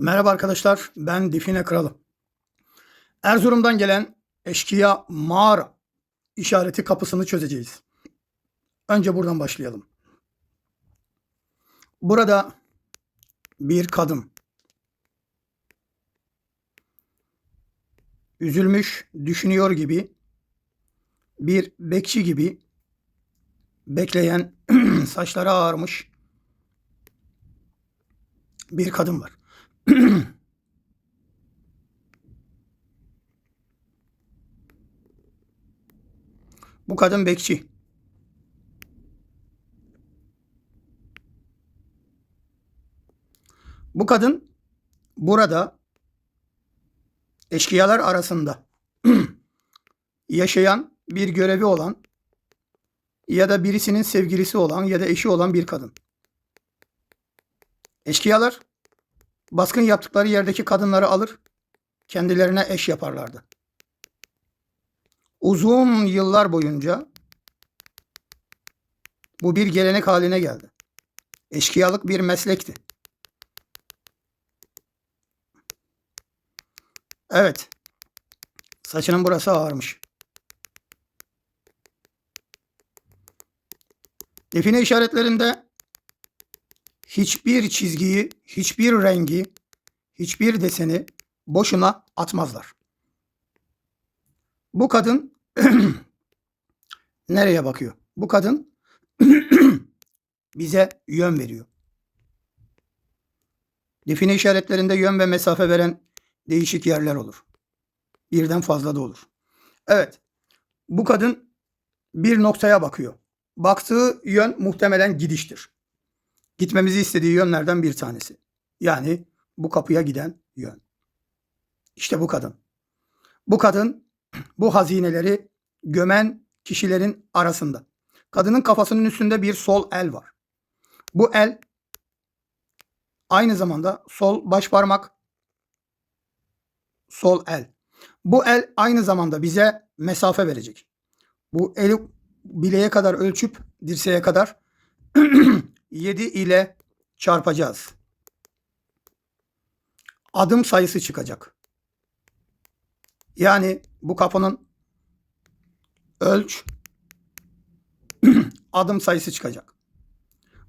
Merhaba arkadaşlar, ben Define Kralı. Erzurum'dan gelen eşkıya mağara işareti kapısını çözeceğiz. Önce buradan başlayalım. Burada bir kadın. Üzülmüş, düşünüyor gibi, bir bekçi gibi bekleyen, saçları ağarmış bir kadın var. Bu kadın bekçi. Bu kadın burada eşkıyalar arasında yaşayan bir görevi olan ya da birisinin sevgilisi olan ya da eşi olan bir kadın. Eşkıyalar baskın yaptıkları yerdeki kadınları alır, kendilerine eş yaparlardı. Uzun yıllar boyunca bu bir gelenek haline geldi. Eşkıyalık bir meslekti. Evet. Saçının burası ağarmış. Define işaretlerinde hiçbir çizgiyi, hiçbir rengi, hiçbir deseni boşuna atmazlar. Bu kadın nereye bakıyor? Bu kadın bize yön veriyor. Define işaretlerinde yön ve mesafe veren değişik yerler olur. Birden fazla da olur. Evet. Bu kadın bir noktaya bakıyor. Baktığı yön muhtemelen gidiştir. Gitmemizi istediği yönlerden bir tanesi. Yani bu kapıya giden yön. İşte bu kadın. Bu kadın bu hazineleri gömen kişilerin arasında. Kadının kafasının üstünde bir sol el var. Bu el aynı zamanda sol baş parmak sol el. Bu el aynı zamanda bize mesafe verecek. Bu eli bileğe kadar ölçüp dirseğe kadar 7 ile çarpacağız. Adım sayısı çıkacak. Yani bu kapının ölç adım sayısı çıkacak.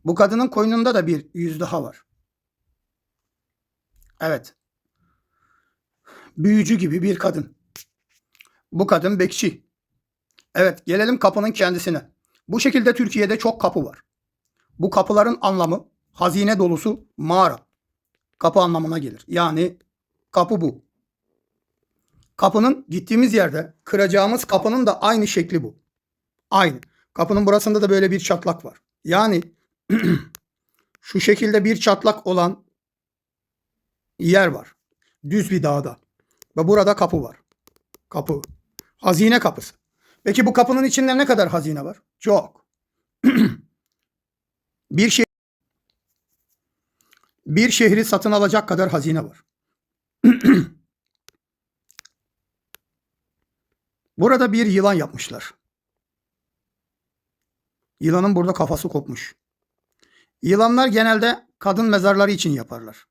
Bu kadının koynunda da bir yüz daha var. Evet. Büyücü gibi bir kadın. Bu kadın bekçi. Evet gelelim kapının kendisine. Bu şekilde Türkiye'de çok kapı var. Bu kapıların anlamı hazine dolusu mağara. Kapı anlamına gelir. Yani kapı bu. Kapının gittiğimiz yerde kıracağımız kapının da aynı şekli bu. Aynı. Kapının burasında da böyle bir çatlak var. Yani şu şekilde bir çatlak olan yer var. Düz bir dağda. Ve burada kapı var. Kapı. Hazine kapısı. Peki bu kapının içinde ne kadar hazine var? Çok. bir şey bir şehri satın alacak kadar hazine var. Burada bir yılan yapmışlar. Yılanın burada kafası kopmuş. Yılanlar genelde kadın mezarları için yaparlar.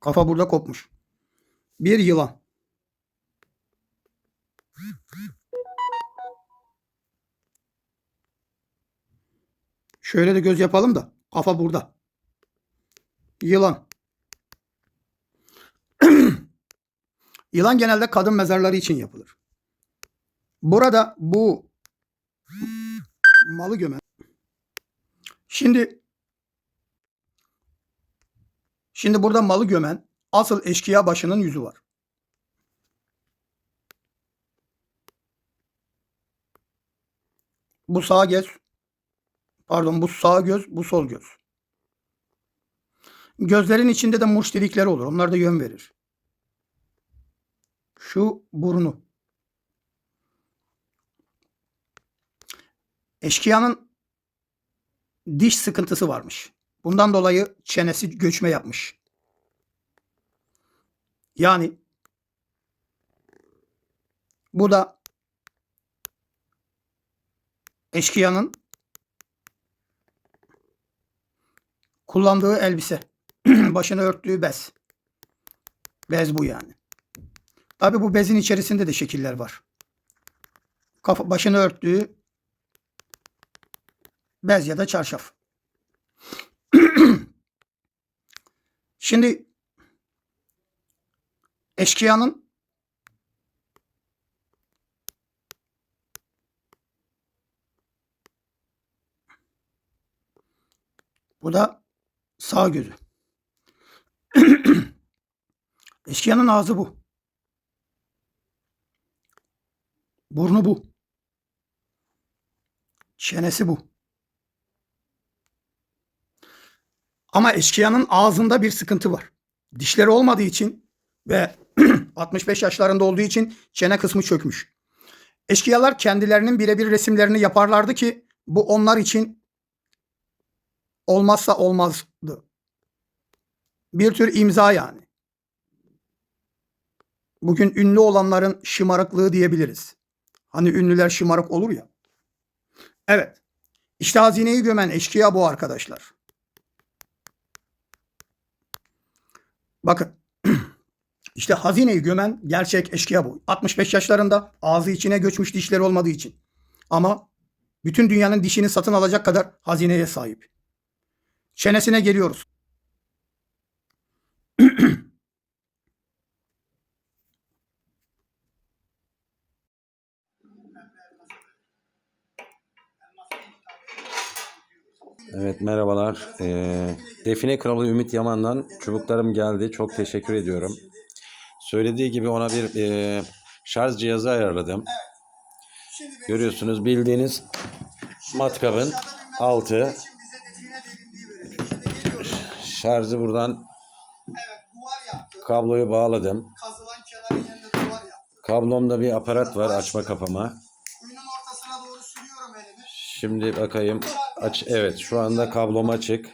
Kafa burada kopmuş. Bir yılan. Şöyle de göz yapalım da kafa burada. Yılan. Yılan genelde kadın mezarları için yapılır. Burada bu malı gömen. Şimdi Şimdi burada malı gömen asıl eşkıya başının yüzü var. Bu sağ göz. Pardon bu sağ göz, bu sol göz. Gözlerin içinde de muş delikleri olur. Onlar da yön verir. Şu burnu. Eşkıyanın diş sıkıntısı varmış. Bundan dolayı çenesi göçme yapmış. Yani bu da eşkıyanın Kullandığı elbise. Başını örttüğü bez. Bez bu yani. Tabi bu bezin içerisinde de şekiller var. Kafa, başını örttüğü bez ya da çarşaf. Şimdi eşkıyanın bu da sağ gözü. Eşkıyanın ağzı bu. Burnu bu. Çenesi bu. Ama eşkıyanın ağzında bir sıkıntı var. Dişleri olmadığı için ve 65 yaşlarında olduğu için çene kısmı çökmüş. Eşkıyalar kendilerinin birebir resimlerini yaparlardı ki bu onlar için olmazsa olmazdı. Bir tür imza yani. Bugün ünlü olanların şımarıklığı diyebiliriz. Hani ünlüler şımarık olur ya. Evet. İşte hazineyi gömen eşkıya bu arkadaşlar. Bakın. işte hazineyi gömen gerçek eşkıya bu. 65 yaşlarında ağzı içine göçmüş dişleri olmadığı için. Ama bütün dünyanın dişini satın alacak kadar hazineye sahip. Çenesine geliyoruz. Evet merhabalar. Ee, Define Kralı Ümit Yaman'dan çubuklarım geldi. Çok teşekkür ediyorum. Söylediği gibi ona bir e, şarj cihazı ayarladım. Görüyorsunuz bildiğiniz matkabın altı şarjı buradan kabloyu bağladım. Kablomda bir aparat var açma kapama. Şimdi bakayım. Aç evet şu anda kablom açık.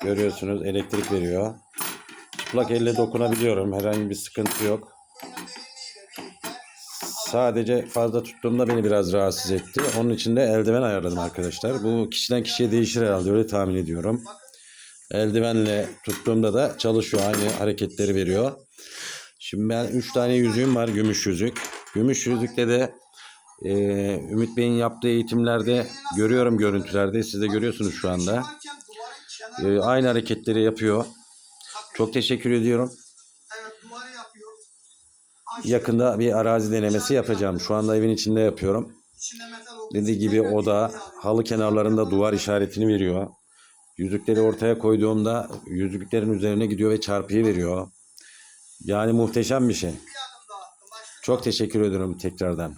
Görüyorsunuz elektrik veriyor. Çıplak elle dokunabiliyorum. Herhangi bir sıkıntı yok. Sadece fazla tuttuğumda beni biraz rahatsız etti. Onun için de eldiven ayarladım arkadaşlar. Bu kişiden kişiye değişir herhalde öyle tahmin ediyorum. Eldivenle tuttuğumda da çalışıyor. Aynı hareketleri veriyor. Şimdi ben 3 tane yüzüğüm var. Gümüş yüzük. Gümüş yüzükte de e, Ümit Bey'in yaptığı eğitimlerde görüyorum görüntülerde. Siz de görüyorsunuz şu anda. E, aynı hareketleri yapıyor. Çok teşekkür ediyorum. Yakında bir arazi denemesi yapacağım. Şu anda evin içinde yapıyorum. Dediği gibi tekrar o da dikkat alıyor. halı kenarlarında duvar işaretini veriyor. Yüzükleri ortaya koyduğumda yüzüklerin üzerine gidiyor ve çarpıyı veriyor. Yani muhteşem bir şey. Çok teşekkür ediyorum tekrardan.